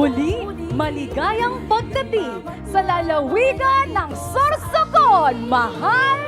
Muli, maligayang pagdating sa lalawigan ng Sorsogon, mahal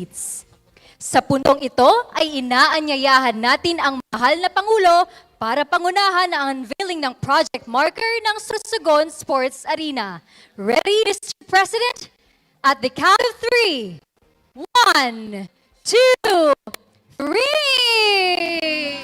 seats. Sa puntong ito ay inaanyayahan natin ang mahal na Pangulo para pangunahan ang unveiling ng project marker ng Sorsogon Sports Arena. Ready, Mr. President? At the count of three. One, two, three!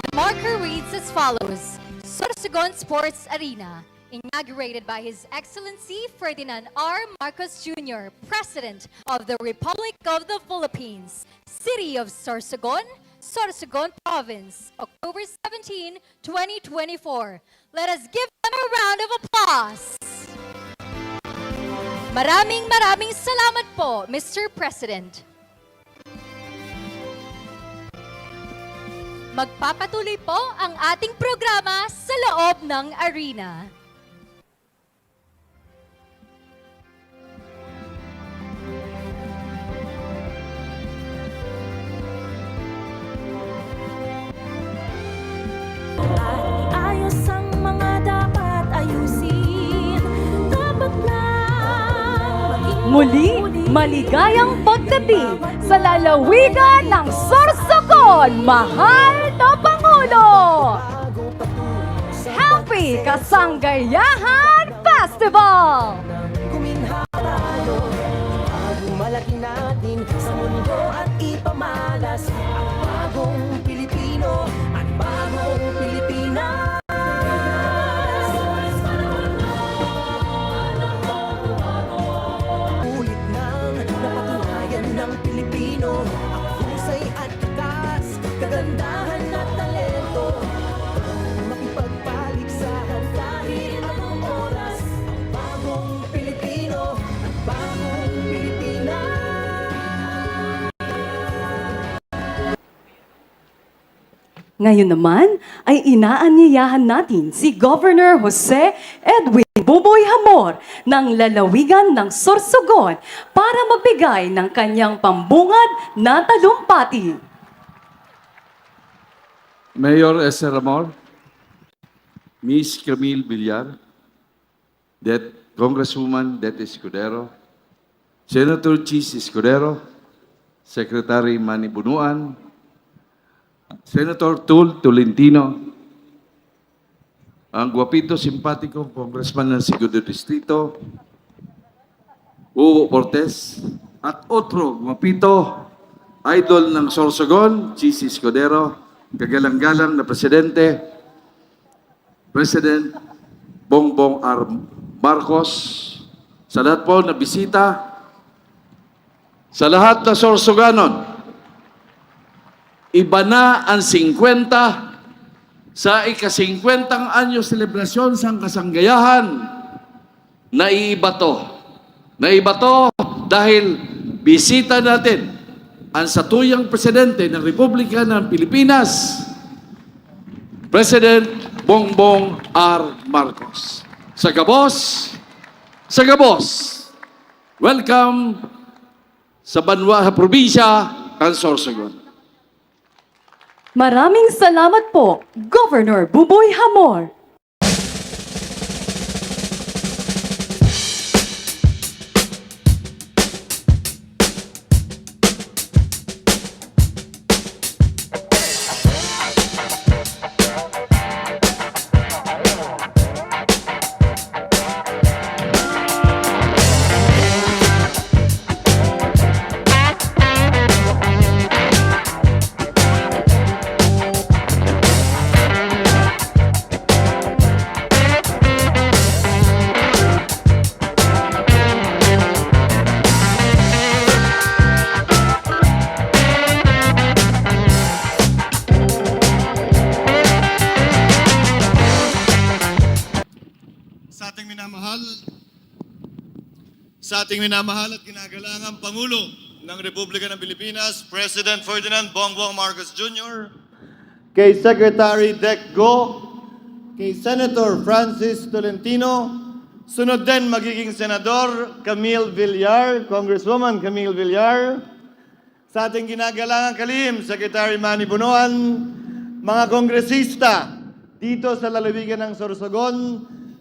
The marker reads as follows. Sorsogon Sports Arena, inaugurated by His Excellency Ferdinand R. Marcos Jr., President of the Republic of the Philippines, City of Sorsogon, Sorsogon Province, October 17, 2024. Let us give them a round of applause. Maraming maraming salamat po, Mr. President. Magpapatuloy po ang ating programa sa loob ng arena. Muli, maligayang pagdating sa lalawigan ng Sorsogon, mahal na Pangulo! Happy Kasanggayahan Festival! Guminhawa tayo Bago malaki natin sa mundo at ipamalas Ngayon naman ay inaanyayahan natin si Governor Jose Edwin Buboy Hamor ng lalawigan ng Sorsogon para magbigay ng kanyang pambungad na talumpati. Mayor Esther Amor, Miss Camille Villar, Det Congresswoman Det Escudero, Senator Chis Escudero, Secretary Manny Bunuan, Senator Tul Tolentino, ang guwapito, simpatiko, Congressman ng Segundo Distrito, Hugo Cortez, at otro guwapito, idol ng Sorsogon, Chis Escudero, kagalang-galang na Presidente, President Bongbong R. Marcos, sa lahat po na bisita, sa lahat na Sorsoganon, iba na ang 50 sa ika-50 anyo selebrasyon sa kasanggayahan. Naiiba to. Naiiba to dahil bisita natin ang satuyang presidente ng Republika ng Pilipinas, President Bongbong R. Marcos. Sa Gabos, sa Gabos, welcome sa Banwa, probinsya, Kansorsogon. Maraming salamat po, Governor Buboy Hamor. Sa ating minamahal at kinagalangang Pangulo ng Republika ng Pilipinas, President Ferdinand Bongbong Marcos Jr., kay Secretary Dec Go, kay Senator Francis Tolentino, sunod din magiging Senador Camille Villar, Congresswoman Camille Villar, sa ating ginagalangang kalim, Secretary Manny Bunuan, mga kongresista dito sa lalawigan ng Sorsogon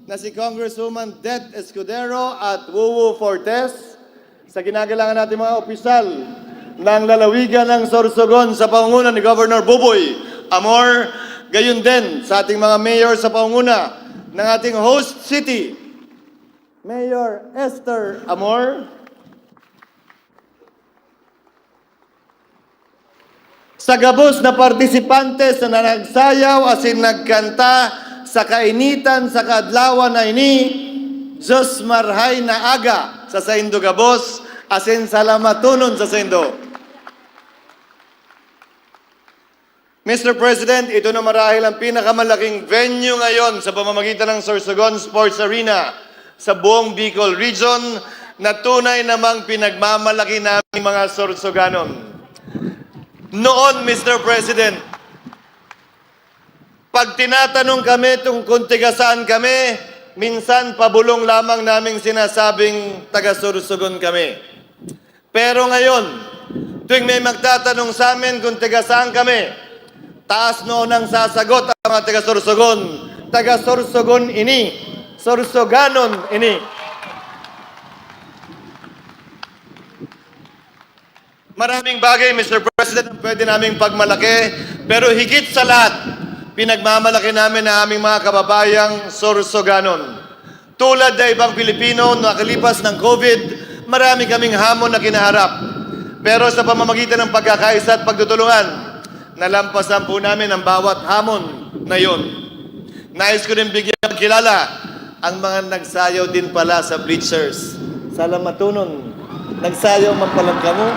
na si Congresswoman Det Escudero at Wuwu Fortes, sa ginagalangan natin mga opisyal ng lalawigan ng Sorsogon sa pangunguna ni Governor Buboy. Amor, gayon din sa ating mga mayor sa pangunguna ng ating host city, Mayor Esther Amor, sa gabos na partisipantes na nagsayaw asin nagkanta sa kainitan sa kadlawan na ini, Diyos marhay na aga sa Saindo Gabos, asin salamatunon sa Saindo. Mr. President, ito na marahil ang pinakamalaking venue ngayon sa pamamagitan ng Sorsogon Sports Arena sa buong Bicol Region na tunay namang pinagmamalaki namin mga Sorsoganon. Noon, Mr. President, pag tinatanong kami kung kung tiga saan kami, minsan pabulong lamang naming sinasabing taga-Sorsogon kami. Pero ngayon, tuwing may magtatanong sa amin kung tiga saan kami, taas noon ang sasagot ang mga taga-Sorsogon. Taga-Sorsogon ini, Sorsoganon ini. Maraming bagay, Mr. President, ang pwede naming pagmalaki, pero higit sa lahat, pinagmamalaki namin ang aming mga kababayang Sorsoganon. Tulad na ibang Pilipino na nakalipas ng COVID, marami kaming hamon na kinaharap. Pero sa pamamagitan ng pagkakaisa at pagtutulungan, nalampasan po namin ang bawat hamon na yon. Nais ko rin bigyan ng kilala ang mga nagsayaw din pala sa bleachers. Salamatunon, nagsayaw man palang kamo.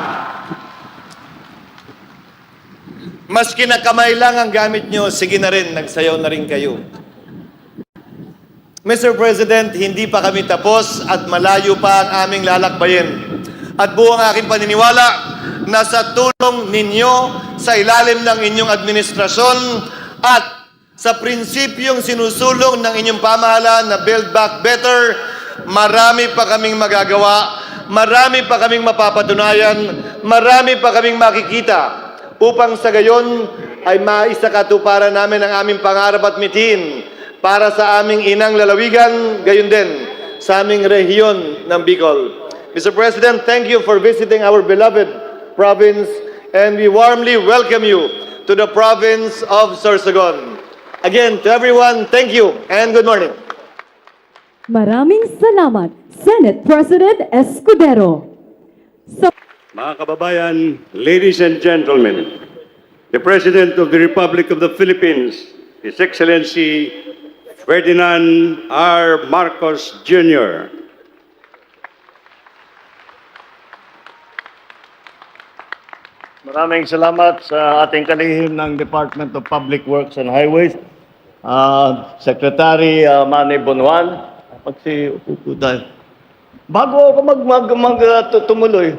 Maski na kamay lang ang gamit nyo, sige na rin, nagsayaw na rin kayo. Mr. President, hindi pa kami tapos at malayo pa ang aming lalakbayin. At buong aking paniniwala na sa tulong ninyo sa ilalim ng inyong administrasyon at sa prinsipyong sinusulong ng inyong pamahalaan na Build Back Better, marami pa kaming magagawa, marami pa kaming mapapatunayan, marami pa kaming makikita upang sa gayon ay maisakatuparan namin ang aming pangarap at mitin para sa aming inang lalawigan, gayon din sa aming rehiyon ng Bicol. Mr. President, thank you for visiting our beloved province and we warmly welcome you to the province of Sorsogon. Again, to everyone, thank you and good morning. Maraming salamat, Senate President Escudero. Sa Mga kababayan, ladies and gentlemen, the President of the Republic of the Philippines, His Excellency Ferdinand R. Marcos Jr., Maraming salamat sa ating kalihim ng Department of Public Works and Highways, ah, Secretary uh, Manny Bonuan. Pagsi upo tayo. Bago ako mag, mag, mag tumuloy,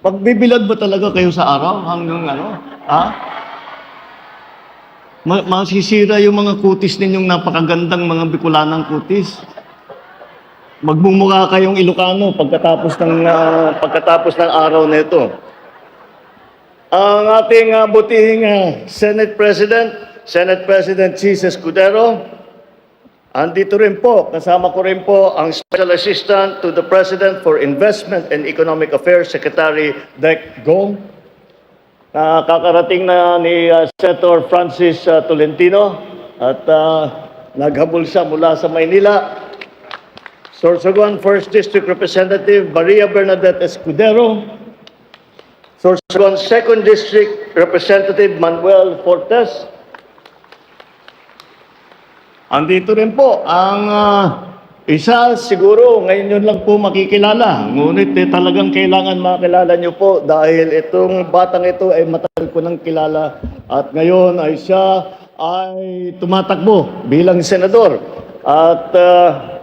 magbibilad ba talaga kayo sa araw hanggang ano? Ha? Ma- masisira yung mga kutis ninyong napakagandang mga Bicolanang kutis. Magmumukha kayong Ilocano pagkatapos ng ah, pagkatapos ng araw na ito. Ang ating uh, butihing ah, Senate President, Senate President Jesus Escudero, andito rin po, kasama ko rin po ang Special Assistant to the President for Investment and Economic Affairs, Secretary Dec Gong. na kakarating na ni ah, Senator Francis ah, Tolentino at ah, naghabol siya mula sa Maynila. Sorsogon First District Representative Maria Bernadette Escudero. Sorsogon Second District Representative Manuel Fortes. Andito rin po ang ah, isa siguro ngayon yun lang po makikilala. Ngunit eh, talagang kailangan makilala nyo po dahil itong batang ito ay matagal ko nang kilala at ngayon ay siya ay tumatakbo bilang senador. At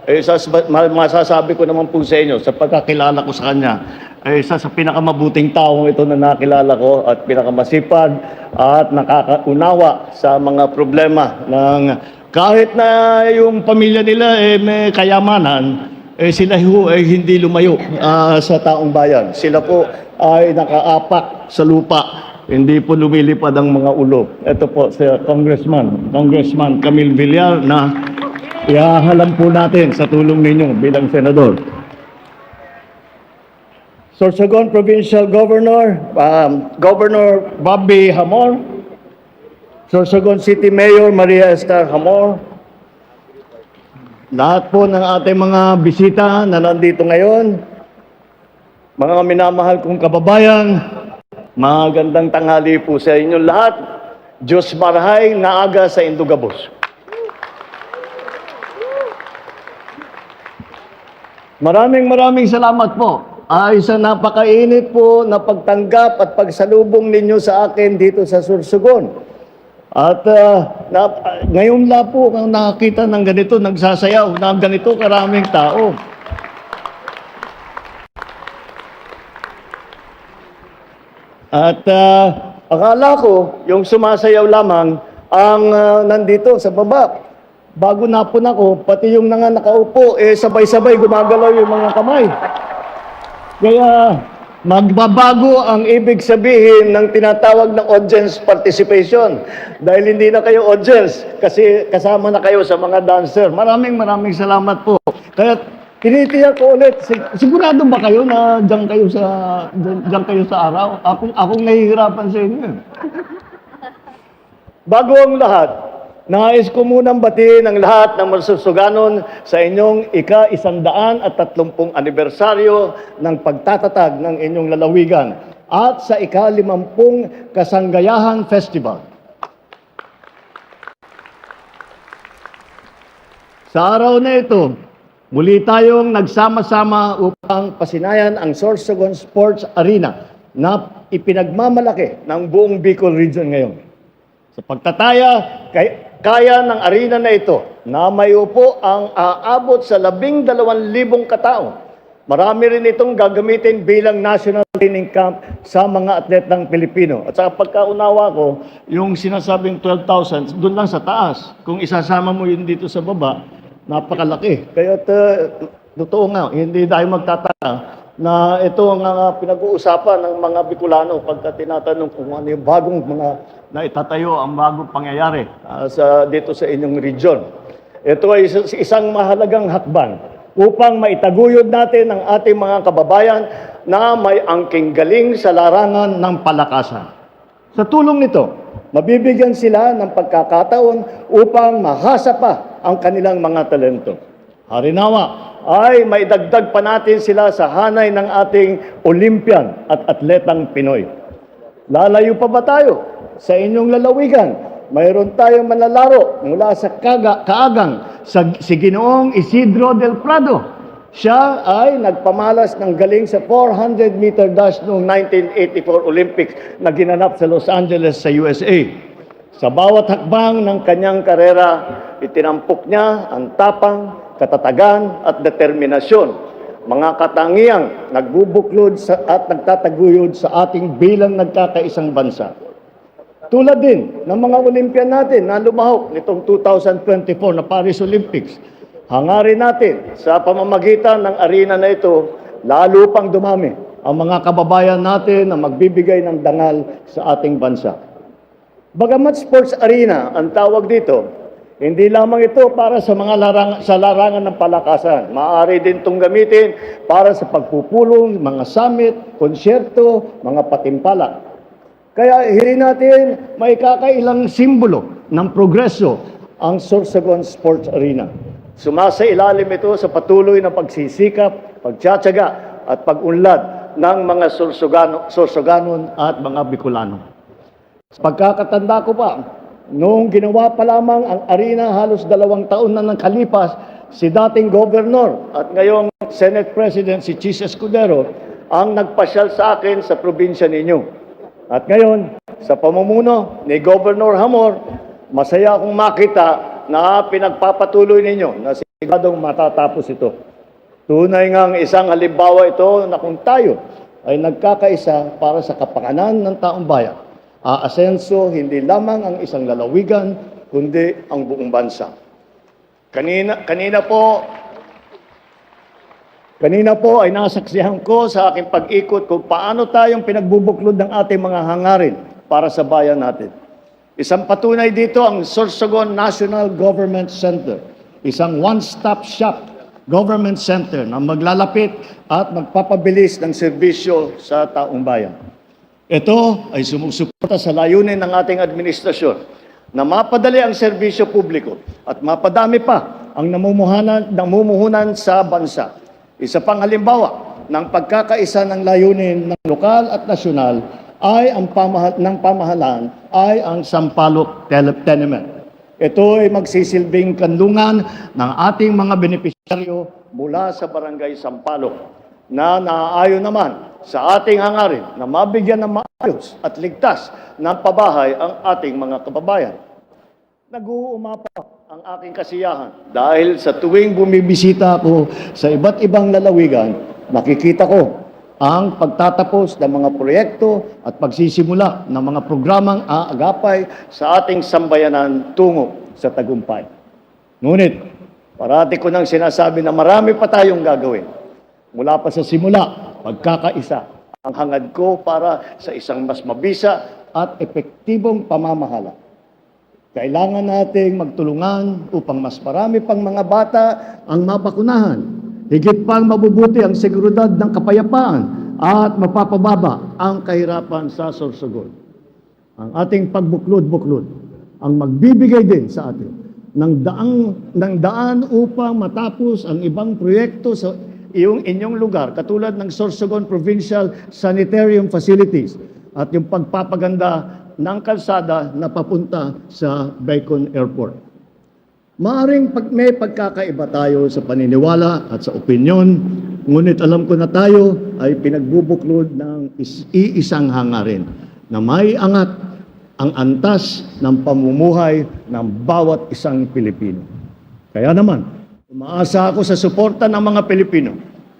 eh, isa sa, ma- masasabi ko naman po sa inyo, sa pagkakilala ko sa kanya, eh, isa sa pinakamabuting taong ito na nakilala ko at pinakamasipag at nakakaunawa sa mga problema ng kahit na yung pamilya nila eh, may kayamanan, eh, sila ay hindi lumayo ah, sa taong bayan. Sila po ay nakaapak sa lupa. Hindi po lumilipad ang mga ulo. Ito po si Congressman, Congressman Camille Villar na iahalam po natin sa tulong ninyo bilang senador. Sorsogon Provincial Governor, um, Governor Bobby Hamor, Sorsogon City Mayor Maria Esther Hamor, lahat po ng ating mga bisita na nandito ngayon, mga minamahal kong kababayan, magandang tanghali po sa inyo lahat. Diyos marhay na aga sa Indugabos. Maraming maraming salamat po ay sa napakainit po na pagtanggap at pagsalubong ninyo sa akin dito sa Sursugon. At ah, na, ngayon la po kung nakakita ng ganito, nagsasayaw ng ganito karaming tao. At ah, akala ko, yung sumasayaw lamang ang ah, nandito sa baba. Bago napon ako, pati yung nga nakaupo, eh sabay-sabay gumagalaw yung mga kamay. Kaya magbabago ang ibig sabihin ng tinatawag ng audience participation. Dahil hindi na kayo audience, kasi kasama na kayo sa mga dancer. Maraming maraming salamat po. Kaya tinitiyak ko ulit, sig- sigurado ba kayo na diyan kayo sa diyan kayo sa araw? Akong akong nahihirapan sa inyo. eh. Bago ang lahat, nais ko munang batiin ang lahat ng masusuganon sa inyong ika-isandaan at tatlumpung anibersaryo ng pagtatatag ng inyong lalawigan at sa ika-limampung Kasanggayahan Festival. Sa araw na ito, muli tayong nagsama-sama upang pasinayan ang Sorsogon Sports Arena na ipinagmamalaki ng buong Bicol Region ngayon. Sa pagtataya, kay, kaya ng arena na ito na may upo ang aabot sa labing dalawang libong katao. Marami rin itong gagamitin bilang national training camp sa mga atletang Pilipino. At sa pagkaunawa ko, yung sinasabing 12,000, doon lang sa taas. Kung isasama mo yun dito sa baba, napakalaki. Kaya uh, totoo nga, hindi tayo magtataka na ito ang uh, pinag-uusapan ng mga Bicolano pagka tinatanong kung ano yung bagong mga na itatayo ang bagong pangyayari ah, sa, dito sa inyong region. Ito ay isa- isang mahalagang hakbang upang maitaguyod natin ang ating mga kababayan na may angking galing sa larangan ng palakasan. Sa tulong nito, mabibigyan sila ng pagkakataon upang mahasa pa ang kanilang mga talento. Harinawa ay maidagdag pa natin sila sa hanay ng ating Olympian at atletang Pinoy. Lalayo pa ba tayo sa inyong lalawigan? Mayroon tayong manlalaro mula sa kaga, kaagang sa si Ginoong Isidro del Prado. Siya ay nagpamalas ng galing sa 400 meter dash noong 1984 Olympics na ginanap sa Los Angeles sa USA. Sa bawat hakbang ng kanyang karera, itinampok niya ang tapang, katatagan at determinasyon. Mga katangiang nagbubuklod sa, at nagtataguyod sa ating bilang nagkakaisang bansa. Tulad din ng mga Olympian natin na lumahok nitong 2024 na Paris Olympics. Hangarin natin sa pamamagitan ng arena na ito, lalo pang dumami ang mga kababayan natin na magbibigay ng dangal sa ating bansa. Bagamat sports arena ang tawag dito, hindi lamang ito para sa mga larang, sa larangan ng palakasan. Maaari din itong gamitin para sa pagpupulong, mga summit, konsyerto, mga patimpala. Kaya hirin natin may kakailang simbolo ng progreso ang Sorsogon Sports Arena. Sumasa ilalim ito sa patuloy na pagsisikap, pagtsatsaga at pag-unlad ng mga Sorsogano, Sorsoganon at mga Bicolano. Pagkakatanda ko pa, noong ginawa pa lamang ang arena halos dalawang taon na nakalipas, si dating governor at ngayong Senate President si Chis Escudero ang nagpasyal sa akin sa probinsya ninyo. At ngayon, sa pamumuno ni Governor Hamor, masaya akong makita na pinagpapatuloy ninyo na si siguradong matatapos ito. Tunay ngang isang halimbawa ito na kung tayo ay nagkakaisa para sa kapakanan ng taong bayan, aasenso hindi lamang ang isang lalawigan, kundi ang buong bansa. Kanina, kanina po, kanina po ay nasaksihan ko sa aking pag-ikot kung paano tayong pinagbubuklod ng ating mga hangarin para sa bayan natin. Isang patunay dito ang Sorsogon National Government Center, isang one-stop shop government center na maglalapit at magpapabilis ng serbisyo sa taong bayan. Ito ay sumusuporta sa layunin ng ating administrasyon na mapadali ang serbisyo publiko at mapadami pa ang namumuhanan, namumuhunan sa bansa. Isa pang halimbawa ng pagkakaisa ng layunin ng lokal at nasyonal ay ang pamahal, ng pamahalaan ay ang Sampaloc Tenement. Ito ay magsisilbing kanlungan ng ating mga benepisyaryo mula sa Barangay Sampaloc na naaayon naman sa ating hangarin na mabigyan ng maayos at ligtas ng pabahay ang ating mga kababayan. Nag-uumapa ang aking kasiyahan dahil sa tuwing bumibisita ako sa iba't ibang lalawigan, nakikita ko ang pagtatapos ng mga proyekto at pagsisimula ng mga programang aagapay sa ating sambayanan tungo sa tagumpay. Ngunit, parati ko nang sinasabi na marami pa tayong gagawin. Mula pa sa simula, pagkakaisa, ang hangad ko para sa isang mas mabisa at epektibong pamamahala. Kailangan nating magtulungan upang mas marami pang mga bata ang mabakunahan. Higit pang mabubuti ang seguridad ng kapayapaan at mapapababa ang kahirapan sa sorsogon. Ang ating pagbuklod-buklod ang magbibigay din sa atin ng daang ng daan upang matapos ang ibang proyekto sa iyong inyong lugar katulad ng Sorsogon Provincial Sanitarium Facilities at yung pagpapaganda ng kalsada na papunta sa Bacon Airport. Maaring pag may pagkakaiba tayo sa paniniwala at sa opinyon, ngunit alam ko na tayo ay pinagbubuklod ng is- iisang hangarin na may angat ang antas ng pamumuhay ng bawat isang Pilipino. Kaya naman, umaasa ako sa suporta ng mga Pilipino,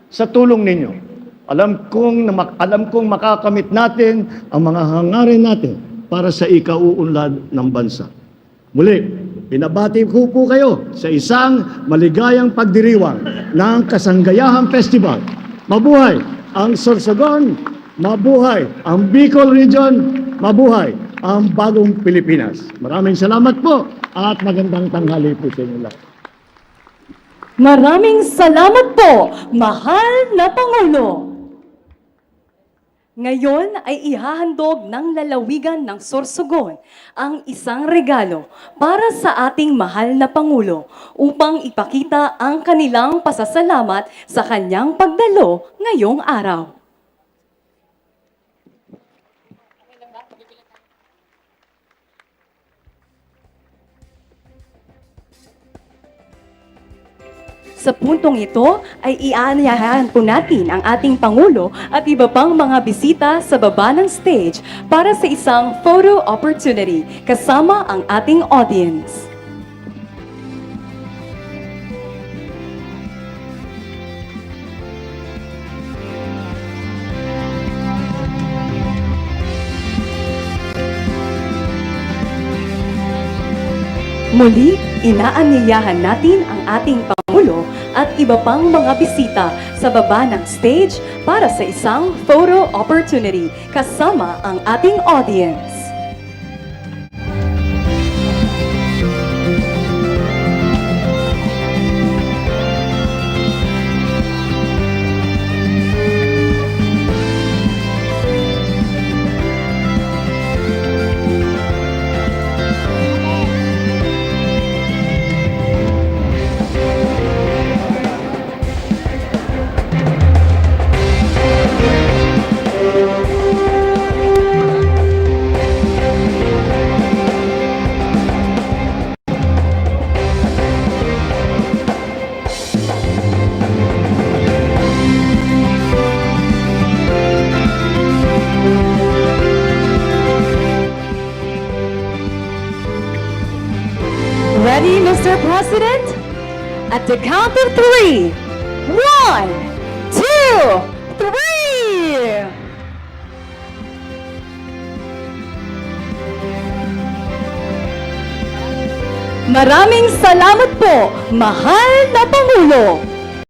sa tulong ninyo. Alam kong, alam kong makakamit natin ang mga hangarin natin para sa ikauunlad ng bansa. Muli, pinabati ko po kayo sa isang maligayang pagdiriwang ng Kasanggayahan Festival. Mabuhay ang Sorsogon, mabuhay ang Bicol Region, mabuhay ang bagong Pilipinas. Maraming salamat po at magandang tanghali po sa inyo lahat. Maraming salamat po, mahal na Pangulo. Ngayon ay ihahandog ng lalawigan ng Sorsogon ang isang regalo para sa ating mahal na Pangulo upang ipakita ang kanilang pasasalamat sa kanyang pagdalo ngayong araw. Sa puntong ito ay iaanyahan po natin ang ating Pangulo at iba pang mga bisita sa baba ng stage para sa isang photo opportunity kasama ang ating audience. Muli, inaanyayahan natin ang ating at iba pang mga bisita sa baba ng stage para sa isang photo opportunity kasama ang ating audience. The count of three. One, two, three! Maraming salamat po, mahal na Pangulo!